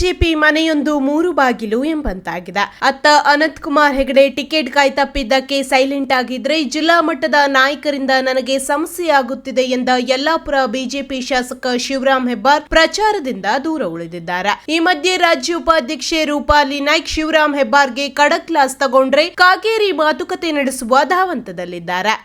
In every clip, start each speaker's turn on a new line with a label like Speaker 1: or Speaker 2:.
Speaker 1: BJP ಮನೆಯೊಂದು ಮೂರು ಬಾಗಿಲು ಎಂಬಂತಾಗಿದೆ. ಅತ್ತ ಅನಂತ್ ಕುಮಾರ್ ಹೆಗಡೆ ಟಿಕೆಟ್ ಕಾಯ್ತಪ್ಪಿದ್ದಕ್ಕೆ ಸೈಲೆಂಟ್ ಆಗಿದ್ರೆ ಜಿಲ್ಲಾ ಮಟ್ಟದ ನಾಯಕರಿಂದ ನನಗೆ ಸಮಸ್ಯೆಯಾಗುತ್ತಿದೆ ಎಂದ ಯಲ್ಲಾಪುರ ಬಿಜೆಪಿ ಶಾಸಕ ಶಿವರಾಮ್ ಹೆಬ್ಬಾರ್ ಪ್ರಚಾರದಿಂದ ದೂರ ಉಳಿದಿದ್ದಾರೆ. ಈ ಮಧ್ಯೆ ರಾಜ್ಯ ಉಪಾಧ್ಯಕ್ಷೆ ರೂಪಾಲಿ ನಾಯ್ಕ್ ಶಿವರಾಮ್ ಹೆಬ್ಬಾರ್ಗೆ ಕಡಕ್ ಕ್ಲಾಸ್ ತಗೊಂಡ್ರೆ ಕಾಗೇರಿ ಮಾತುಕತೆ ನಡೆಸುವ ಧಾವಂತದಲ್ಲಿದ್ದಾರೆ.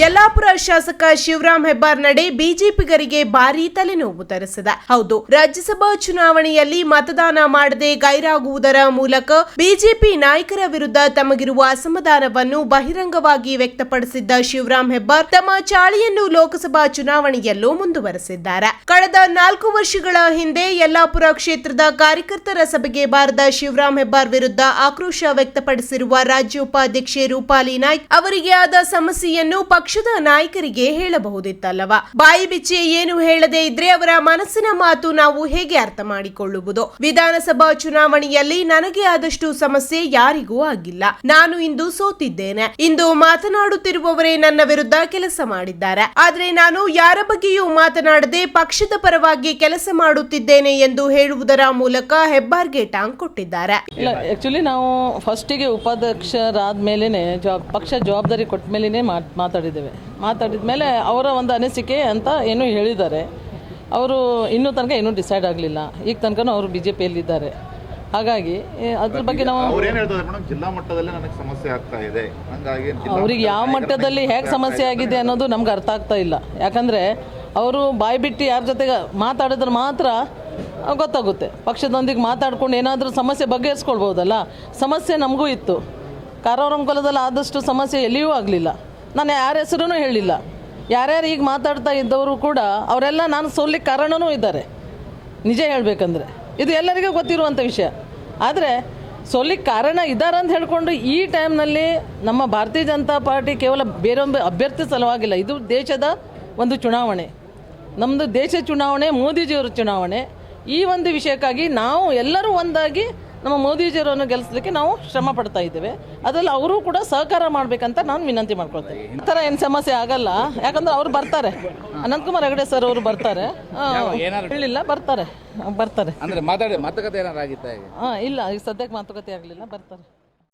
Speaker 1: ಯಲ್ಲಾಪುರ ಶಾಸಕ ಶಿವರಾಮ್ ಹೆಬ್ಬಾರ್ ನಡೆ ಬಿಜೆಪಿಗರಿಗೆ ಭಾರಿ ತಲೆನೋವು ತರಿಸಿದೆ. ಹೌದು, ರಾಜ್ಯಸಭಾ ಚುನಾವಣೆಯಲ್ಲಿ ಮತದಾನ ಮಾಡದೆ ಗೈರಾಗುವುದರ ಮೂಲಕ ಬಿಜೆಪಿ ನಾಯಕರ ವಿರುದ್ಧ ತಮಗಿರುವ ಅಸಮಾಧಾನವನ್ನು ಬಹಿರಂಗವಾಗಿ ವ್ಯಕ್ತಪಡಿಸಿದ್ದ ಶಿವರಾಮ್ ಹೆಬ್ಬಾರ್ ತಮ್ಮ ಚಾಳಿಯನ್ನು ಲೋಕಸಭಾ ಚುನಾವಣೆಯಲ್ಲೂ ಮುಂದುವರೆಸಿದ್ದಾರೆ. ಕಳೆದ ನಾಲ್ಕು ವರ್ಷಗಳ ಹಿಂದೆ ಯಲ್ಲಾಪುರ ಕ್ಷೇತ್ರದ ಕಾರ್ಯಕರ್ತರ ಸಭೆಗೆ ಬಾರದ ಶಿವರಾಮ್ ಹೆಬ್ಬಾರ್ ವಿರುದ್ಧ ಆಕ್ರೋಶ ವ್ಯಕ್ತಪಡಿಸಿರುವ ರಾಜ್ಯ ಉಪಾಧ್ಯಕ್ಷೆ ರೂಪಾಲಿ ನಾಯ್ಕ್ ಅವರಿಗೆ ಆದ ಸಮಸ್ಯೆಯನ್ನು ಪಕ್ಷದ ನಾಯಕರಿಗೆ ಹೇಳಬಹುದಿತ್ತಲ್ಲವಾ? ಬಾಯಿ ಬಿಚ್ಚಿ ಏನು ಹೇಳದೇ ಇದ್ರೆ ಅವರ ಮನಸ್ಸಿನ ಮಾತು ನಾವು ಹೇಗೆ ಅರ್ಥ ಮಾಡಿಕೊಳ್ಳುವುದು? ವಿಧಾನಸಭಾ ಚುನಾವಣೆಯಲ್ಲಿ ನನಗೆ ಆದಷ್ಟು ಸಮಸ್ಯೆ ಯಾರಿಗೂ ಆಗಿಲ್ಲ. ನಾನು ಇಂದು ಸೋತಿದ್ದೇನೆ. ಇಂದು ಮಾತನಾಡುತ್ತಿರುವವರೇ ನನ್ನ ವಿರುದ್ಧ ಕೆಲಸ ಮಾಡಿದ್ದಾರೆ. ಆದ್ರೆ ನಾನು ಯಾರ ಬಗ್ಗೆಯೂ ಮಾತನಾಡದೆ ಪಕ್ಷದ ಪರವಾಗಿ ಕೆಲಸ ಮಾಡುತ್ತಿದ್ದೇನೆ ಎಂದು ಹೇಳುವುದರ ಮೂಲಕ ಹೆಬ್ಬಾರ್ಗೆ ಟಾಂಗ್ ಕೊಟ್ಟಿದ್ದಾರೆ.
Speaker 2: ಆಕ್ಚುಲಿ ನಾವು ಫಸ್ಟಿಗೆ ಉಪಾಧ್ಯಕ್ಷರಾದ ಮೇಲೇ ಜವಾಬ್, ಪಕ್ಷ ಜವಾಬ್ದಾರಿ ಕೊಟ್ಟ ಮೇಲೇ ಮಾತಾಡಿದ್ದೇವೆ ಮಾತಾಡಿದ ಮೇಲೆ ಅವರ ಒಂದು ಅನಿಸಿಕೆ ಅಂತ ಏನೋ ಹೇಳಿದ್ದಾರೆ. ಅವರು ಇನ್ನೂ ತನಕ ಏನೂ ಡಿಸೈಡ್ ಆಗಲಿಲ್ಲ. ಈಗ ತನಕನೂ ಅವರು ಬಿ ಜೆ ಪಿಯಲ್ಲಿದ್ದಾರೆ ಹಾಗಾಗಿ ಅದ್ರ ಬಗ್ಗೆ ನಾವು
Speaker 3: ಅವ್ರೇನ್ ಹೇಳ್ತಾರೆ ಮೇಡಮ್? ಜಿಲ್ಲಾ ಮಟ್ಟದಲ್ಲೇ ನನಗೆ ಸಮಸ್ಯೆ ಆಗ್ತಾ ಇದೆ. ಹಂಗಾಗಿ ಜಿಲ್ಲಾ
Speaker 2: ಅವ್ರಿಗೆ ಯಾವ ಮಟ್ಟದಲ್ಲಿ ಹೇಗೆ ಸಮಸ್ಯೆ ಆಗಿದೆ ಅನ್ನೋದು ನಮ್ಗೆ ಅರ್ಥ ಆಗ್ತಾ ಇಲ್ಲ. ಯಾಕಂದರೆ ಅವರು ಬಾಯಿ ಬಿಟ್ಟು ಯಾರ ಜೊತೆಗೆ ಮಾತಾಡಿದ್ರೆ ಮಾತ್ರ ಗೊತ್ತಾಗುತ್ತೆ. ಪಕ್ಷದೊಂದಿಗೆ ಮಾತಾಡ್ಕೊಂಡು ಏನಾದರೂ ಸಮಸ್ಯೆ ಬಗೆಹರಿಸ್ಕೊಳ್ಬೋದಲ್ಲ. ಸಮಸ್ಯೆ ನಮಗೂ ಇತ್ತು. ಕಾರವರಂಕೊಲದಲ್ಲಿ ಆದಷ್ಟು ಸಮಸ್ಯೆ ಎಲ್ಲಿಯೂ ಆಗಲಿಲ್ಲ. ನಾನು ಯಾರ ಹೆಸರೂ ಹೇಳಿಲ್ಲ. ಯಾರ್ಯಾರು ಈಗ ಮಾತಾಡ್ತಾ ಇದ್ದವರು ಕೂಡ ಅವರೆಲ್ಲ ನಾನು ಸೋಲಿಕ್ಕೆ ಕಾರಣವೂ ಇದ್ದಾರೆ. ನಿಜ ಹೇಳಬೇಕಂದ್ರೆ. ಇದು ಎಲ್ಲರಿಗೂ ಗೊತ್ತಿರುವಂಥ ವಿಷಯ. ಆದರೆ ಸೋಲಿಕ್ಕೆ ಕಾರಣ ಇದ್ದಾರೆ ಅಂತ ಹೇಳಿಕೊಂಡು ಈ ಟೈಮ್ನಲ್ಲಿ ನಮ್ಮ ಭಾರತೀಯ ಜನತಾ ಪಾರ್ಟಿ ಕೇವಲ ಬೇರೊಂದು ಅಭ್ಯರ್ಥಿ ಸಲುವಾಗಿಲ್ಲ. ಇದು ದೇಶದ ಒಂದು ಚುನಾವಣೆ. ನಮ್ಮದು ದೇಶ ಚುನಾವಣೆ, ಮೋದಿಜಿಯವರ ಚುನಾವಣೆ. ಈ ಒಂದು ವಿಷಯಕ್ಕಾಗಿ ನಾವು ಎಲ್ಲರೂ ಒಂದಾಗಿ ನಮ್ಮ ಮೋದಿಜಿಯವರನ್ನು ಗೆಲ್ಲಿಸಲಿಕ್ಕೆ ನಾವು ಶ್ರಮ ಪಡ್ತಾ ಇದ್ದೇವೆ. ಅದರಲ್ಲಿ ಅವರು ಕೂಡ ಸಹಕಾರ ಮಾಡಬೇಕಂತ ನಾನು ವಿನಂತಿ ಮಾಡ್ಕೊಳ್ತೇನೆ. ಈ ಥರ ಏನು ಸಮಸ್ಯೆ ಆಗಲ್ಲ. ಯಾಕಂದ್ರೆ ಅವ್ರು ಬರ್ತಾರೆ. ಅನಂತಕುಮಾರ್ ಹೆಗಡೆ ಸರ್ ಅವರು ಬರ್ತಾರೆ. ಆ, ಹೇಳಿಲ್ಲ ಬರ್ತಾರೆ. ಬರ್ತಾರೆ.
Speaker 4: ಅಂದ್ರೆ ಮಾತಾಡಿ ಮಾತುಕತೆ ಏನಾರು ಆಗಿತ್ತಾ ಈಗ?
Speaker 2: ಹಾಂ ಇಲ್ಲ ಈಗ ಸದ್ಯಕ್ಕೆ ಮಾತುಕತೆ ಆಗಲಿಲ್ಲ ಬರ್ತಾರೆ.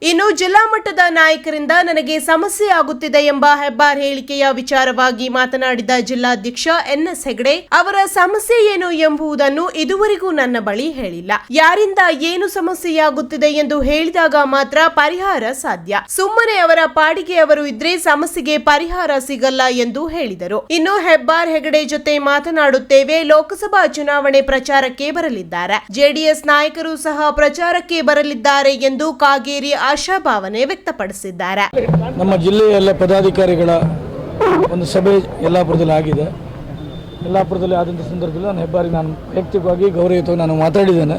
Speaker 1: ಇನ್ನು ಜಿಲ್ಲಾ ಮಟ್ಟದ ನಾಯಕರಿಂದ ನನಗೆ ಸಮಸ್ಯೆ ಆಗುತ್ತಿದೆ ಎಂಬ ಹೆಬ್ಬಾರ್ ಹೇಳಿಕೆಯ ವಿಚಾರವಾಗಿ ಮಾತನಾಡಿದ ಜಿಲ್ಲಾಧ್ಯಕ್ಷ ಎನ್ಎಸ್ ಹೆಗಡೆ, ಅವರ ಸಮಸ್ಯೆ ಏನು ಎಂಬುದನ್ನು ಇದುವರೆಗೂ ನನ್ನ ಬಳಿ ಹೇಳಿಲ್ಲ. ಯಾರಿಂದ ಏನು ಸಮಸ್ಯೆಯಾಗುತ್ತಿದೆ ಎಂದು ಹೇಳಿದಾಗ ಮಾತ್ರ ಪರಿಹಾರ ಸಾಧ್ಯ. ಸುಮ್ಮನೆ ಅವರ ಪಾಡಿಗೆ ಅವರು ಇದ್ರೆ ಸಮಸ್ಯೆಗೆ ಪರಿಹಾರ ಸಿಗಲ್ಲ ಎಂದು ಹೇಳಿದರು. ಇನ್ನು ಹೆಬ್ಬಾರ್ ಹೆಗಡೆ ಜೊತೆ ಮಾತನಾಡುತ್ತೇವೆ, ಲೋಕಸಭಾ ಚುನಾವಣೆ ಪ್ರಚಾರಕ್ಕೆ ಬರಲಿದ್ದಾರೆ. ಜೆಡಿಎಸ್ ನಾಯಕರು ಸಹ ಪ್ರಚಾರಕ್ಕೆ ಬರಲಿದ್ದಾರೆ ಎಂದು ಕಾಗೇರಿ ಆಶಾಭಾವನೆ ವ್ಯಕ್ತಪಡಿಸಿದ್ದಾರೆ.
Speaker 5: ನಮ್ಮ ಜಿಲ್ಲೆಯ ಎಲ್ಲ ಪದಾಧಿಕಾರಿಗಳ ಒಂದು ಸಭೆ ಯಲ್ಲಾಪುರದಲ್ಲಿ ಆಗಿದೆ. ಯಲ್ಲಾಪುರದಲ್ಲಿ ಆದಂಥ ಸಂದರ್ಭದಲ್ಲಿ ನಾನು ಹೆಬ್ಬಾರಿ ನಾನು ವೈಯಕ್ತಿಕವಾಗಿ ಗೌರವಯುತವಾಗಿ ನಾನು ಮಾತಾಡಿದ್ದೇನೆ.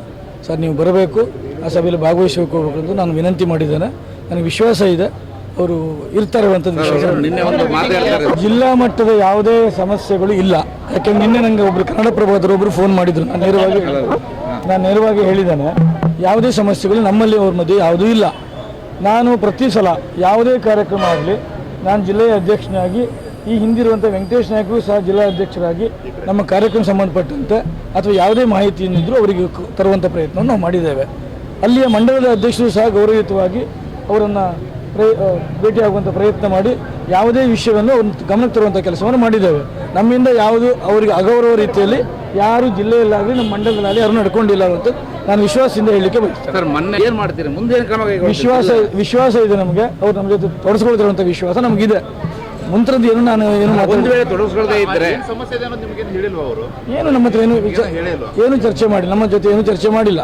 Speaker 5: ಸರ್ ನೀವು ಬರಬೇಕು. ಆ ಸಭೆಯಲ್ಲಿ ಭಾಗವಹಿಸಬೇಕು ಅಂತ ನಾನು ವಿನಂತಿ ಮಾಡಿದ್ದೇನೆ. ನನಗೆ ವಿಶ್ವಾಸ ಇದೆ. ಅವರು ಇರ್ತಾರೆ ಅಂತ ವಿಶ್ವಾಸ
Speaker 4: ನಿನ್ನೆ ಒಂದು ಮಾತು
Speaker 5: ಜಿಲ್ಲಾ ಮಟ್ಟದ ಯಾವುದೇ ಸಮಸ್ಯೆಗಳು ಇಲ್ಲ. ಯಾಕೆಂದ್ರೆ ನಿನ್ನೆ ನನಗೆ ಒಬ್ರು ಕನ್ನಡ ಒಬ್ಬರು ಫೋನ್ ಮಾಡಿದ್ರು. ನಾನು ನೇರವಾಗಿ ನಾನು ನೇರವಾಗಿ ಹೇಳಿದ್ದೇನೆ. ಯಾವುದೇ ಸಮಸ್ಯೆಗಳು ನಮ್ಮಲ್ಲಿ ಅವ್ರ ಮಧ್ಯೆ ಯಾವುದೂ ಇಲ್ಲ. ನಾನು ಪ್ರತಿ ಸಲ ಯಾವುದೇ ಕಾರ್ಯಕ್ರಮ ಆಗಲಿ ನಾನು ಜಿಲ್ಲೆಯ ಅಧ್ಯಕ್ಷನಾಗಿ ಈ ಹಿಂದಿರುವಂಥ ವೆಂಕಟೇಶ್ ನಾಯ್ಕರು ಸಹ ಜಿಲ್ಲಾ ಅಧ್ಯಕ್ಷರಾಗಿ ನಮ್ಮ ಕಾರ್ಯಕ್ರಮ ಸಂಬಂಧಪಟ್ಟಂತೆ ಅಥವಾ ಯಾವುದೇ ಮಾಹಿತಿಯನ್ನಿದ್ದರೂ ಅವರಿಗೆ ತರುವಂಥ ಪ್ರಯತ್ನವನ್ನು ನಾವು ಮಾಡಿದ್ದೇವೆ. ಅಲ್ಲಿಯ ಮಂಡಲದ ಅಧ್ಯಕ್ಷರು ಸಹ ಗೌರವಯುತವಾಗಿ ಅವರನ್ನು ಪ್ರಯ ಆ, ಭೇಟಿಯಾಗುವಂಥ ಪ್ರಯತ್ನ ಮಾಡಿ ಯಾವುದೇ ವಿಷಯವನ್ನು ಅವ್ರನ್ನ ಗಮನಕ್ಕೆ ತರುವಂಥ ಕೆಲಸವನ್ನು ಮಾಡಿದ್ದೇವೆ. ನಮ್ಮಿಂದ ಯಾವುದು ಅವರಿಗೆ ಅಗೌರವ ರೀತಿಯಲ್ಲಿ ಯಾರು ಜಿಲ್ಲೆಯಲ್ಲಾಗಲಿ ನಮ್ಮ ಮಂಡಲದಲ್ಲಿ ಯಾರು ನಡ್ಕೊಂಡಿಲ್ಲ ಅಂತ ನಾನು ವಿಶ್ವಾಸದಿಂದ ಹೇಳಲಿಕ್ಕೆ ಬಯಸ್ತೇನೆ.
Speaker 4: ಸರ್ ಮೊನ್ನೆ ಏನು ಮಾಡ್ತೀರಿ? ಮುಂದೆ ಏನು ಕ್ರಮ?
Speaker 5: ವಿಶ್ವಾಸ ವಿಶ್ವಾಸ ಇದೆ ನಮಗೆ. ಅವ್ರು ನಮ್ಮ ಜೊತೆ ತೊಡಸ್ಕೊಳ್ತಿರುವಂಥ ವಿಶ್ವಾಸ ನಮಗಿದೆ. ಮುಂತ್ರದ್ದು ಏನು ನಾನು ಏನು
Speaker 4: ಒಂದು
Speaker 5: ಮಾತಾಡಿ
Speaker 4: ವೇಳೆ ತೊಡಗಿಸ್ಕೊಳ್ದೇ ಇದ್ರೆ
Speaker 3: ಸಮಸ್ಯೆ ಇದೆ ಅನ್ನೋದು ನಿಮ್ಗೇನು ಹೇಳಿಲ್ವಾ ಅವರು?
Speaker 5: ಏನು ನಮ್ಮ ಹತ್ರ ಏನು ವಿಚಾರ ಏನು ಚರ್ಚೆ ಮಾಡಿ ನಮ್ಮ ಜೊತೆ ಏನು ಚರ್ಚೆ ಮಾಡಿಲ್ಲ.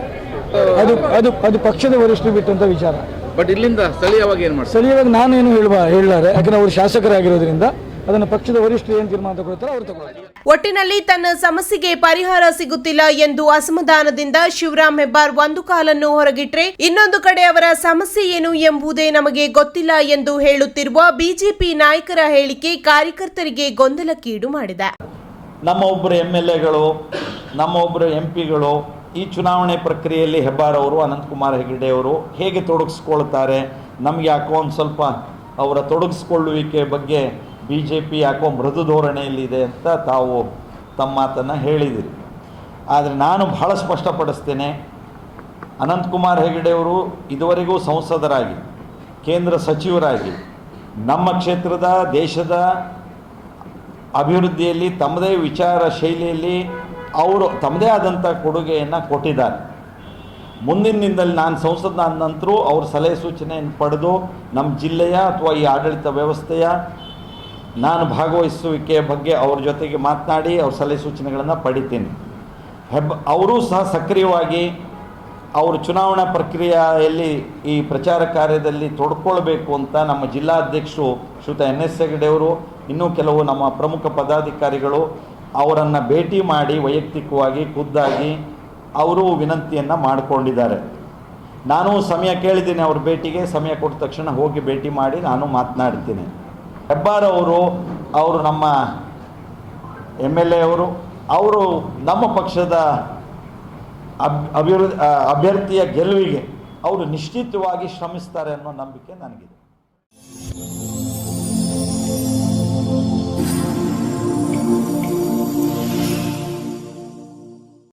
Speaker 5: ಅದು ಅದು ಅದು ಪಕ್ಷದ ವರಿಷ್ಠರು ಬಿಟ್ಟಂತ ವಿಚಾರ.
Speaker 4: ಬಟ್ ಇಲ್ಲಿಂದ ಸ್ಥಳೀಯವಾಗಿ ಏನು ಮಾಡಿ
Speaker 5: ಸ್ಥಳೀಯವಾಗಿ ನಾನೇನು ಹೇಳುವ ಹೇಳಲಾರೆ. ಯಾಕಂದ್ರೆ ಅವರು ಶಾಸಕರಾಗಿರೋದ್ರಿಂದ ಅದನ್ನು ಪಕ್ಷದ ವರಿಷ್ಠರು ಏನು ತೀರ್ಮಾನ ತಗೊಳ್ತಾರೆ ಅವರು ತಗೊಳ್ತಾರೆ.
Speaker 1: ಒಟ್ಟಿನಲ್ಲಿ ತನ್ನ ಸಮಸ್ಯೆಗೆ ಪರಿಹಾರ ಸಿಗುತ್ತಿಲ್ಲ ಎಂದು ಅಸಮಾಧಾನದಿಂದ ಶಿವರಾಮ್ ಹೆಬ್ಬಾರ್ ಒಂದು ಕಾಲನ್ನು ಹೊರಗಿಟ್ರೆ ಇನ್ನೊಂದು ಕಡೆ ಅವರ ಸಮಸ್ಯೆ ಏನು ಎಂಬುದೇ ನಮಗೆ ಗೊತ್ತಿಲ್ಲ ಎಂದು ಹೇಳುತ್ತಿರುವ ಬಿಜೆಪಿ ನಾಯಕರ ಹೇಳಿಕೆ ಕಾರ್ಯಕರ್ತರಿಗೆ ಗೊಂದಲಕ್ಕೀಡು ಮಾಡಿದೆ.
Speaker 6: ನಮ್ಮ ಒಬ್ಬರು ಎಂ ಎಲ್ ಎಗಳು ನಮ್ಮ ಒಬ್ಬರು ಎಂ ಪಿಗಳು ಈ ಚುನಾವಣೆ ಪ್ರಕ್ರಿಯೆಯಲ್ಲಿ ಹೆಬ್ಬಾರ್ ಅವರು ಅನಂತಕುಮಾರ್ ಹೆಗಡೆ ಅವರು ಹೇಗೆ ತೊಡಗಿಸ್ಕೊಳ್ತಾರೆ ನಮಗೆ ಯಾಕೋ ಒಂದು ಸ್ವಲ್ಪ ಅವರ ತೊಡಗಿಸ್ಕೊಳ್ಳುವಿಕೆ ಬಗ್ಗೆ ಬಿ ಜೆ ಪಿ ಯಾಕೋ ಮೃದು ಧೋರಣೆಯಲ್ಲಿದೆ ಅಂತ ತಾವು ತಮ್ಮ ಮಾತನ್ನು ಹೇಳಿದಿರಿ. ಆದರೆ ನಾನು ಬಹಳ ಸ್ಪಷ್ಟಪಡಿಸ್ತೇನೆ ಅನಂತಕುಮಾರ್ ಹೆಗಡೆಯವರು ಇದುವರೆಗೂ ಸಂಸದರಾಗಿ, ಕೇಂದ್ರ ಸಚಿವರಾಗಿ, ನಮ್ಮ ಕ್ಷೇತ್ರದ, ದೇಶದ ಅಭಿವೃದ್ಧಿಯಲ್ಲಿ ತಮ್ಮದೇ ವಿಚಾರ ಶೈಲಿಯಲ್ಲಿ ಅವರು ತಮ್ಮದೇ ಆದಂಥ ಕೊಡುಗೆಯನ್ನು ಕೊಟ್ಟಿದ್ದಾರೆ. ಮುಂದಿನ ನಾನು ಸಂಸದ ನಂತರ ಅವ್ರ ಸಲಹೆ ಸೂಚನೆಯನ್ನು ಪಡೆದು ನಮ್ಮ ಜಿಲ್ಲೆಯ ಅಥವಾ ಈ ಆಡಳಿತ ವ್ಯವಸ್ಥೆಯ ನಾನು ಭಾಗವಹಿಸುವಿಕೆಯ ಬಗ್ಗೆ ಅವ್ರ ಜೊತೆಗೆ ಮಾತನಾಡಿ ಅವ್ರ ಸಲಹೆ ಸೂಚನೆಗಳನ್ನು ಪಡಿತೀನಿ. ಹೆಬ್, ಅವರೂ ಸಹ ಸಕ್ರಿಯವಾಗಿ ಅವರು ಚುನಾವಣಾ ಪ್ರಕ್ರಿಯೆಯಲ್ಲಿ ಈ ಪ್ರಚಾರ ಕಾರ್ಯದಲ್ಲಿ ತೊಡ್ಕೊಳ್ಬೇಕು ಅಂತ ನಮ್ಮ ಜಿಲ್ಲಾಧ್ಯಕ್ಷರು ಶ್ರುತ ಎನ್ ಎಸ್ ಹೆಗಡೆಯವರು ಇನ್ನೂ ಕೆಲವು ನಮ್ಮ ಪ್ರಮುಖ ಪದಾಧಿಕಾರಿಗಳು ಅವರನ್ನು ಭೇಟಿ ಮಾಡಿ ವೈಯಕ್ತಿಕವಾಗಿ ಖುದ್ದಾಗಿ ಅವರು ವಿನಂತಿಯನ್ನು ಮಾಡಿಕೊಂಡಿದ್ದಾರೆ. ನಾನು ಸಮಯ ಕೇಳಿದ್ದೀನಿ ಅವ್ರ ಭೇಟಿಗೆ, ಸಮಯ ಕೊಟ್ಟ ತಕ್ಷಣ ಹೋಗಿ ಭೇಟಿ ಮಾಡಿ ನಾನು ಮಾತನಾಡ್ತೀನಿ. ಹೆಬ್ಬಾರ್ ಅವರು ಅವರು ನಮ್ಮ ಎಂ ಎಲ್ ಎ ಅವರು ಅವರು ನಮ್ಮ ಪಕ್ಷದ ಅಬ್ ಅಭಿವೃದ್ಧಿ, ಅಭ್ಯರ್ಥಿಯ ಗೆಲುವಿಗೆ ಅವರು ನಿಶ್ಚಿತವಾಗಿ ಶ್ರಮಿಸ್ತಾರೆ ಅನ್ನೋ ನಂಬಿಕೆ ನನಗಿದೆ.